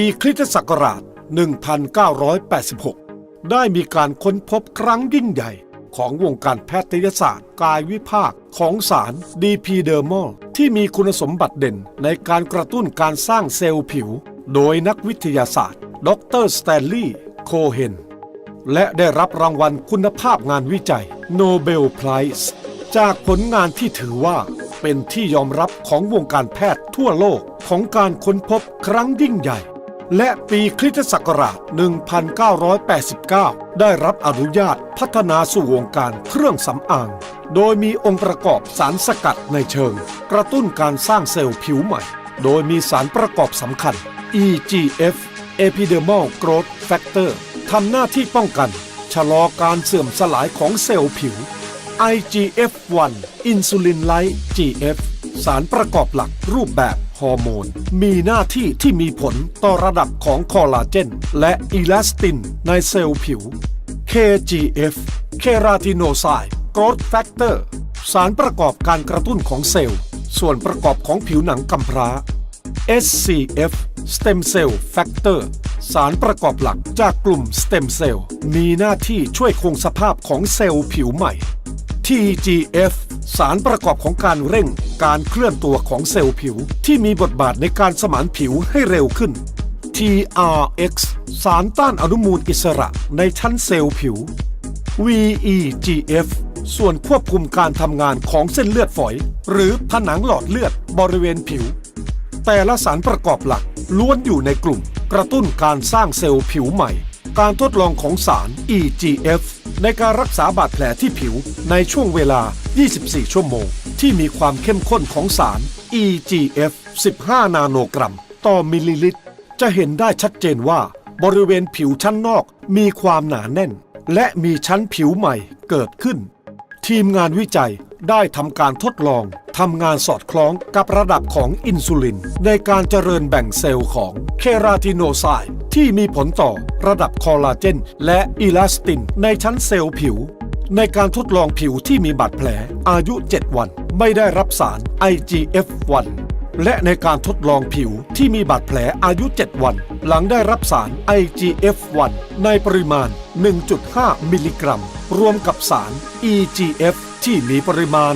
ปีคริสตศักราช 1986 ได้มีการค้นพบครั้งยิ่งใหญ่ ของวงการแพทยศาสตร์ กายวิภาคของสารดีพีเดอร์มอลที่มีคุณสมบัติเด่นในการกระตุ้นการสร้างเซลล์ผิว โดยนักวิทยาศาสตร์ ดรสแตนลีย์โคเฮนและได้รับรางวัลคุณภาพงานวิจัยโนเบลไพรส์จากผลงานที่ถือว่าเป็นที่ยอมรับของวงการแพทย์ทั่วโลกของการค้นพบครั้งยิ่งใหญ่ และปีคริสตศักราช 1989 ได้รับอนุญาตพัฒนาสู่วงการเครื่องสำอาง โดยมีองค์ประกอบสารสกัดในเชิง กระตุ้นการสร้างเซลล์ผิวใหม่ โดยมีสารประกอบสำคัญ EGF Epidermal Growth Factor ทำหน้าที่ป้องกัน ชะลอการเสื่อมสลายของเซลล์ผิว IGF-1 Insulin Like GF สารประกอบหลักรูปแบบ ฮอร์โมน มีหน้าที่ที่มีผลต่อระดับของคอลลาเจน และอีลาสตินในเซลล์ผิว KGF Keratinocyte Growth Factor สารประกอบการกระตุ้นของเซลล์ ส่วนประกอบของผิวหนังกำพร้า SCF Stem Cell Factor สารประกอบหลักจากกลุ่ม Stem Cell มีหน้าที่ช่วยคงสภาพของเซลล์ผิวใหม่ TGF สารประกอบของการเร่งการเคลื่อนตัวของเซลล์ผิว ที่มีบทบาทในการสมานผิวให้เร็วขึ้น TRX สารต้านอนุมูลอิสระในชั้นเซลล์ผิว VEGF ส่วนควบคุมการทำงานของเส้นเลือดฝอย หรือผนังหลอดเลือดบริเวณผิว แต่ละสารประกอบหลักล้วนอยู่ในกลุ่ม กระตุ้นการสร้างเซลล์ผิวใหม่ การทดลองของสาร EGF ในการรักษาบาดแผลที่ผิวในช่วงเวลา 24 ชั่วโมง ที่มีความเข้มข้นของสาร EGF 15 นาโนกรัม ต่อมิลลิลิตร จะเห็นได้ชัดเจนว่า บริเวณผิวชั้นนอกมีความหนาแน่น และมีชั้นผิวใหม่เกิดขึ้น ทีมงานวิจัยได้ทำการทดลองทำงานสอดคล้องกับระดับของอินซูลิน ในการเจริญแบ่งเซลล์ของเคราติโนไซ ที่มีผลต่อระดับคอลลาเจน และอีลาสติน ในชั้นเซลล์ผิว ในการทดลองผิวที่มีบาดแผล อายุ 7 วัน ไม่ได้รับสาร IGF-1 และในการทดลองผิวที่มีบาดแผลอายุ 7 วัน หลังได้รับสาร IGF-1 ในปริมาณ 1.5 มิลลิกรัม รวมกับสาร EGF ที่มีปริมาณ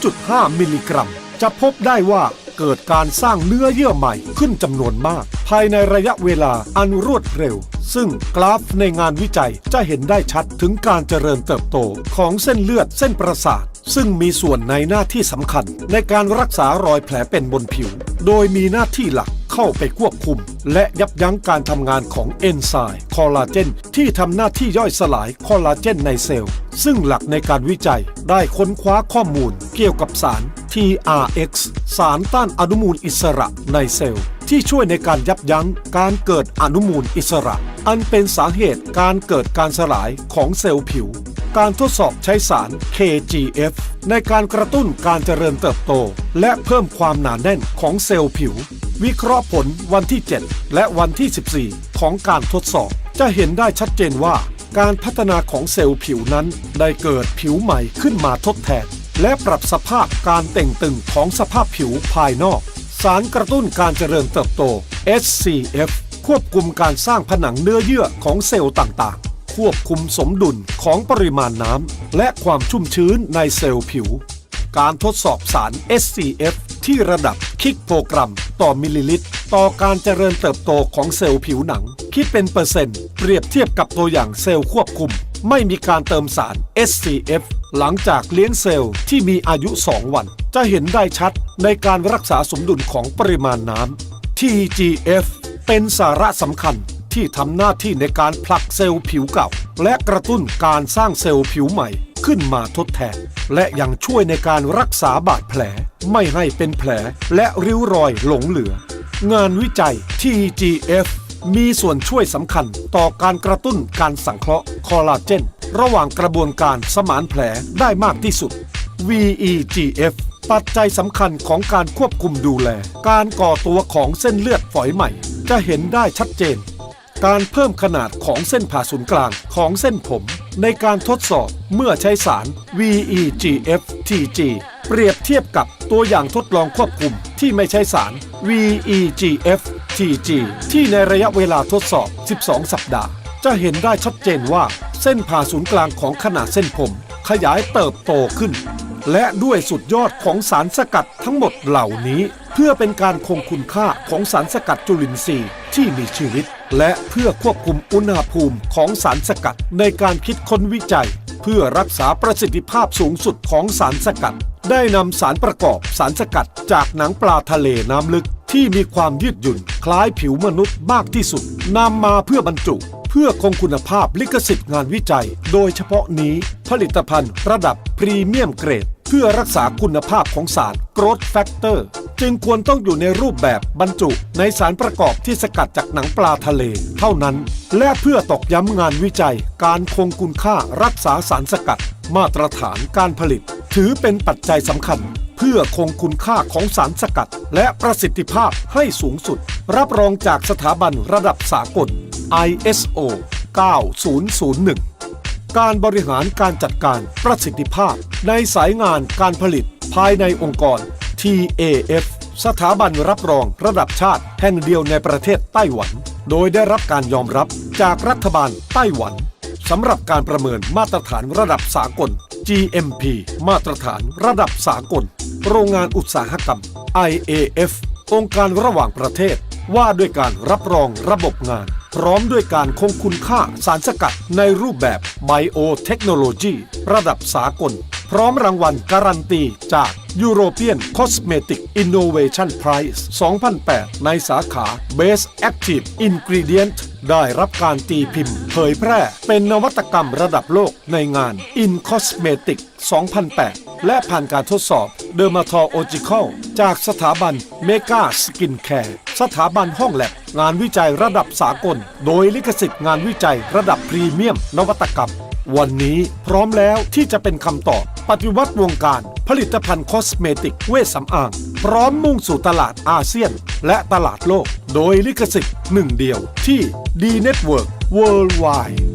0.5 มิลลิกรัม จะพบได้ว่าเกิดการสร้างเนื้อเยื่อใหม่ขึ้นจำนวนมากายในระยะเวลาอันรวดเร็ว ซึ่งกราฟในงานวิจัยจะเห็นได้ชัดถึงการเจริญเติบโตของเส้นเลือดเส้นประสาท ซึ่งมีส่วนในหน้าที่สำคัญในการรักษารอยแผลเป็นบนผิว โดยมีหน้าที่หลักเข้าไปควบคุม และยับยั้งการทำงานของเอนไซม์คอลลาเจนที่ทำหน้าที่ย่อยสลายคอลลาเจนในเซลล์ ซึ่งหลักในการวิจัยได้ค้นคว้าข้อมูลเกี่ยวกับสาร TRX สารต้านอนุมูลอิสระในเซลล์ ที่ช่วยในการยับยั้งการเกิดอนุมูลอิสระ อันเป็นสาเหตุการเกิดการสลายของเซลล์ผิว การทดสอบใช้สาร KGF ในการกระตุ้นการเจริญเติบโต และเพิ่มความหนาแน่นของเซลล์ผิว วิเคราะห์ผลวันที่ 7 และวันที่ 14 ของการทดสอบ จะเห็นได้ชัดเจนว่า การพัฒนาของเซลล์ผิวนั้น ได้เกิดผิวใหม่ขึ้นมาทดแทนและปรับสภาพการเต่งตึงของสภาพผิวภายนอก สารกระตุ้นการเจริญเติบโต SCF ควบคุมการสร้างผนังเนื้อเยื่อของเซลล์ต่างๆ ควบคุมสมดุลของปริมาณน้ำและความชุ่มชื้นในเซลล์ผิว การทดสอบสาร SCF ที่ระดับคิกโปรกรัม ต่อมิลลิลิตร ต่อการเจริญเติบโตของเซลล์ผิวหนัง คิดเป็นเปอร์เซ็นต์ เปรียบเทียบกับตัวอย่างเซลล์ควบคุม ไม่มีการเติมสาร SCF หลังจากเลี้ยงเซลล์ที่มีอายุ 2 วัน จะเห็นได้ชัดในการรักษาสมดุลของปริมาณน้ำ TGF เป็นสาระสำคัญที่ทำหน้าที่ในการผลักเซลล์ผิวเก่า และกระตุ้นการสร้างเซลล์ผิวใหม่ขึ้นมาทดแทน และยังช่วยในการรักษาบาดแผล ไม่ให้เป็นแผลและริ้วรอยหลงเหลือ งานวิจัย TGF มีส่วนช่วยสำคัญต่อการกระตุ้นการสังเคราะห์คอลลาเจน ระหว่างกระบวนการสมานแผลได้มากที่สุด VEGF ปัจจัยสำคัญของการควบคุมดูแล การก่อตัวของเส้นเลือดฝอยใหม่ จะเห็นได้ชัดเจน การเพิ่มขนาดของเส้นผ่าศูนย์กลางของเส้นผม ในการทดสอบเมื่อใช้สาร VEGF-TG เปรียบเทียบกับตัวอย่างทดลองควบคุมที่ไม่ใช้สาร VEGF FTG ที่ในระยะเวลาทดสอบ 12 สัปดาห์ จะเห็นได้ชัดเจนว่าเส้นผ่าศูนย์กลางของขนาดเส้นผม ขยายเติบโตขึ้น และด้วยสุดยอดของสารสกัดทั้งหมดเหล่านี้ เพื่อเป็นการคงคุณค่าของสารสกัดจุลินทรีย์ที่มีชีวิต และเพื่อควบคุมอุณหภูมิของสารสกัดในการคิดค้นวิจัย เพื่อรักษาประสิทธิภาพสูงสุดของสารสกัด ได้นำสารประกอบสารสกัดจากหนังปลาทะเลน้ำลึก ที่มีความยืดหยุ่นคล้ายผิวมนุษย์มากที่สุดนำมาเพื่อบรรจุ เพื่อคงคุณภาพลิขสิทธิ์งานวิจัย โดยเฉพาะนี้ผลิตภัณฑ์ระดับพรีเมียมเกรด เพื่อรักษาคุณภาพของสาร growth factor จึงควรต้องอยู่ในรูปแบบบรรจุในสารประกอบที่สกัดจากหนังปลาทะเล เท่านั้น และเพื่อตอกย้ำงานวิจัย การคงคุณค่ารักษาสารสกัด มาตรฐานการผลิต ถือเป็นปัจจัยสำคัญ พื่อคงคุณค่าของสารสกัด และประสิทธิภาพให้สูงสุด รับรองจากสถาบันระดับสากล ISO 9001 การบริหารการจัดการประสิทธิภาพ ในสายงานการผลิตภายในองค์กร TAF สถาบันรับรองระดับชาติแห่งเดียวในประเทศไต้หวัน โดยได้รับการยอมรับจากรัฐบาลไต้หวันสำหรับการประเมินมาตรฐานระดับสากล GMP มาตรฐานระดับสากล โรงงานอุตสาหกรรม IAF องค์การระหว่างประเทศ ว่าด้วยการรับรองระบบงาน พร้อมด้วยการคงคุณค่าสารสกัดในรูปแบบ Biotechnology ระดับสากล พร้อมรางวัลการันตีจาก European Cosmetic Innovation Prize 2008 ในสาขา Best Active Ingredient ได้รับการตีพิมพ์ เผยแพร่เป็นนวัตกรรมระดับโลกในงาน In Cosmetic 2008 และผ่านการทดสอบ Dermatological จากสถาบัน Mega Skin Care สถาบันห้องแลบงานวิจัยระดับสากล โดยลิขสิทธิ์งานวิจัยระดับพรีเมียม นวัตกรรม วันนี้พร้อมแล้วที่จะเป็นคำตอบ ปฏิวัติวงการ ผลิตภัณฑ์คอสเมติกเวชสำอาง พร้อมมุ่งสู่ตลาดอาเซียน และตลาดโลก โดยลิขสิทธิ์หนึ่งเดียวที่ D Network Worldwide